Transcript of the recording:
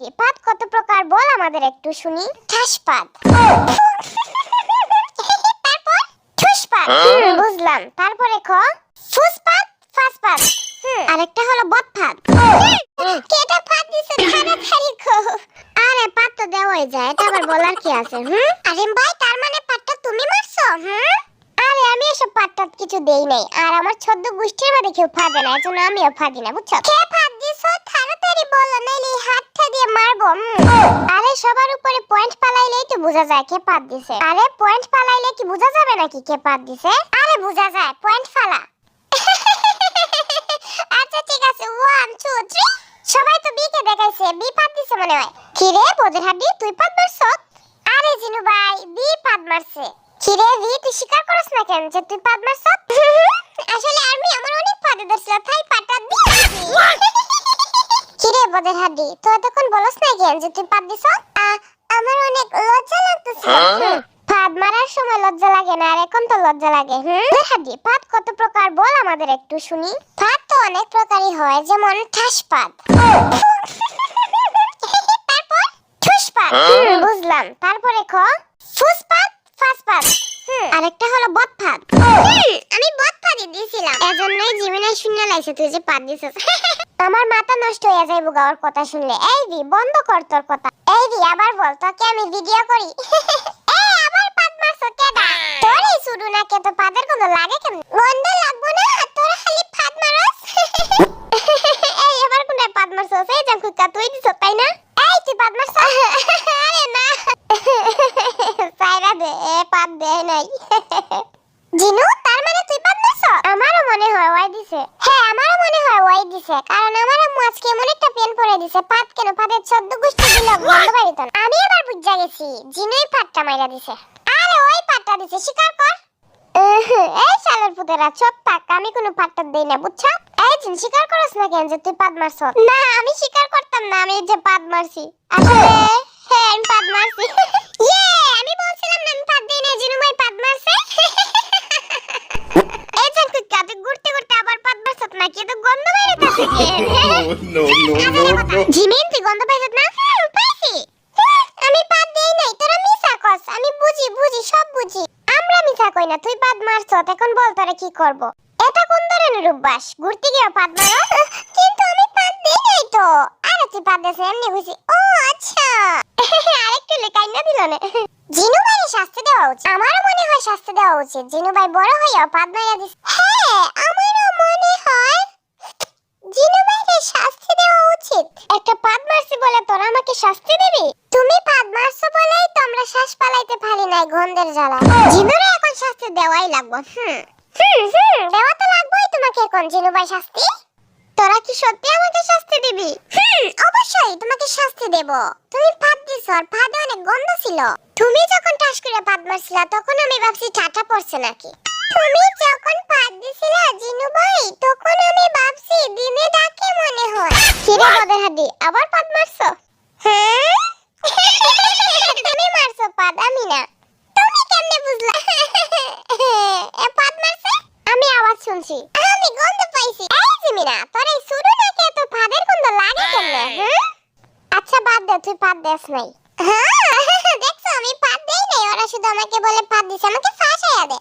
পাত কত প্রকার বল আমাদের একটু শুনি। ঠাসপাত। তারপর ঠুসপাত। বুঝলাম। তারপরে খ ফুসপাত ফাসপাত। আরেকটা হলো বদপাত কেটা পাত দিছে? তাড়াতাড়ি খো। আরে পাত তো দেওয়াই যায় এটা আবার বলার কি আছে হুম? আরে ভাই তার মানে পাতটা তুমি মারছো হুম? আরে আমি এসব পাট্টাত কিছু দেই নাই। আর আমার ছদ্ম গোষ্ঠীর মধ্যে কেউ ফাঁদে না এজন্য আমিও ফাঁদি না বুঝছ? কে ফাঁদ দিছো? তাড়াতাড়ি বলো নাইলে হাতটা দিয়ে মারবো আরে সবার উপরে পয়েন্ট পালাইলেই তো বোঝা যায় কে পাত দিছে। আরে পয়েন্ট পালাইলে কি বোঝা যাবে নাকি কে পাত দিছে? আরে বোঝা যায় পয়েন্ট ফালা। আচ্ছা ঠিক আছে ওয়ান টু থ্রি সবাই তো বিকে দেখাইছে বি পাত দিছে মনে হয়। কি রে বোঝের হাড্ডি তুই পাত মারছ আরে জিনু ভাই বি পাত মারছে। কিরে ভি তুই স্বীকার করছ না কেন যে তুই পাদ মারছ কিরে বদের হাড্ডি। তুই এতক্ষণ বলছ না কেন যে তুই পাদ দিছ আমার অনেক লজ্জা লাগতেছে। হুম, পাদ মারার সময় লজ্জা লাগে না আর এখন তো লজ্জা লাগে। হুম? বদের হাড্ডি পাদ কত প্রকার বল আমাদের একটু শুনি। পাদ তো অনেক প্রকারই হয় যেমন ঠাস পাদ তারপর ঠুসপাত হুম, বুঝলাম। তারপরে খ ফুস ফুসপাত ফাসপাত হুম, আরেকটা হলো বদপাতি দিয়েছিলাম এজন্যই জীবনে শূন্য লাইছে, তুই যে পাত দিছিস। আমার মাথা নষ্ট হয়ে যাইব গাওয়ার কথা শুনলে। এই দি, বন্ধ কর তোর কথা। এই দি, আবার বল, তোকে আমি ভিডিও করি। এই আবার পাত মারছো কেডা? তোর এই শুরু না কে তো পাদের কোনো লাগে কেন গন্ধ লাগবো না তোর খালি পাত মারস? এই, এবার কোনটা পাত মারছস? এই জাম কুকা তুই দিছ, তাই না? এই, তুই পাত মারছ? আরে না। সাইরা দে, এ, পাত দে নাই। জিনু? হয় ওয়াই দিছে? হ্যাঁ আমারও মনে হয় ওয়াই দিছে। কারণ আমার আম্মু আজকে এমন একটা পেন পরে দিছে পাত কেন? পাতের চোদ্দ গোষ্ঠী দিল বন্ধ বাড়িত আমি এবার বুঝা গেছি জিনুই পাতটা মাইরা দিছে। আরে ওই পাতটা দিছে স্বীকার কর। এই শালার পুতেরা চুপ থাক আমি কোনো পাত্তা দেই না বুঝছ? এই জিন স্বীকার করছ না কেন যে তুই পাদ মারছ? না আমি স্বীকার করতাম না আমি যে পাদ মারছি। আসলে হ্যাঁ আমি পাদ মারছি ইয়ে আমি বলছিলাম না আমি পাদ দেই না জিনু ভাই পাদ মারছে এই যে তুই কাতে ঘুরতে ঘুরতে আবার পাদ মারছ না কি তো গন্ধ no. জিমিন তুই গন্ধ পাইছিস না? পাইছি। আমি পাদ দেই নাই তোরা মিছা কস। আমি বুঝি বুঝি সব বুঝি। আমরা মিছা কই না তুই পাদ মারছ এখন বল তোরা কি করব। এটা কোন ধরনের অভ্যাস? ঘুরতে গিয়ে পাদ মারো? কিন্তু আমি পাদ দেই নাই তো। আরে তুই পাদ দেছ এমনি বুঝি। ও আচ্ছা। আরেকটু লেখাই না দিল না। জিনু ভাইয়ের শাস্তি দেওয়া উচিত। আমারও মনে হয় শাস্তি দেওয়া উচিত। জিনু ভাই বড় হইয়াও পাদ মাইরা দিস হ্যাঁ আমারও মনে হয় জিনু ভাইকে শাস্তি দেওয়া উচিত একটা পাদ মারছি বলে তোরা আমাকে শাস্তি তুমি পাদ মারছো বলেই তো আমরা শ্বাস পালাইতে পারি নাই গন্ধের জ্বালা জিনুরে এখন শাস্তি দেওয়াই লাগবে হুম। হুম হুম। দেওয়া তো লাগবেই তোমাকে এখন জিনু ভাই শাস্তি। তোরা কি সত্যি আমাকে শাস্তি দিবি? হুম। অবশ্যই তোমাকে শাস্তি দেব। তুমি পাদ দিছো আর পাদে অনেক গন্ধ ছিল। তুমি যখন টাস করে পাদ মারছিলা তখন আমি ভাবছি ঠাটা পড়ছে নাকি। তুমি যখন পাদ দিছিলা জিনু ভাই তখন আমি ভাবছি দিনে ডাকে মনে হয়। কিরে বদের হাড্ডি আবার পাদ মারছো হ্যাঁ তুমি মারছো পাদ আমি না তুমি কেমনে বুঝলা এ পাদ মারছে আমি শুনছি আমি গন্ধ পাইছি। এই জিমিনা তোর এই শুরু নাকি এত পাদের গন্ধ লাগে কেন হ্যাঁ আচ্ছা বাদ দে তুই পাদ দেস নাই। হ্যাঁ দেখছ আমি পাদ দেই নাই ওরা শুধু আমাকে বলে পাদ দিছে আমাকে ফাঁসাইয়া দে।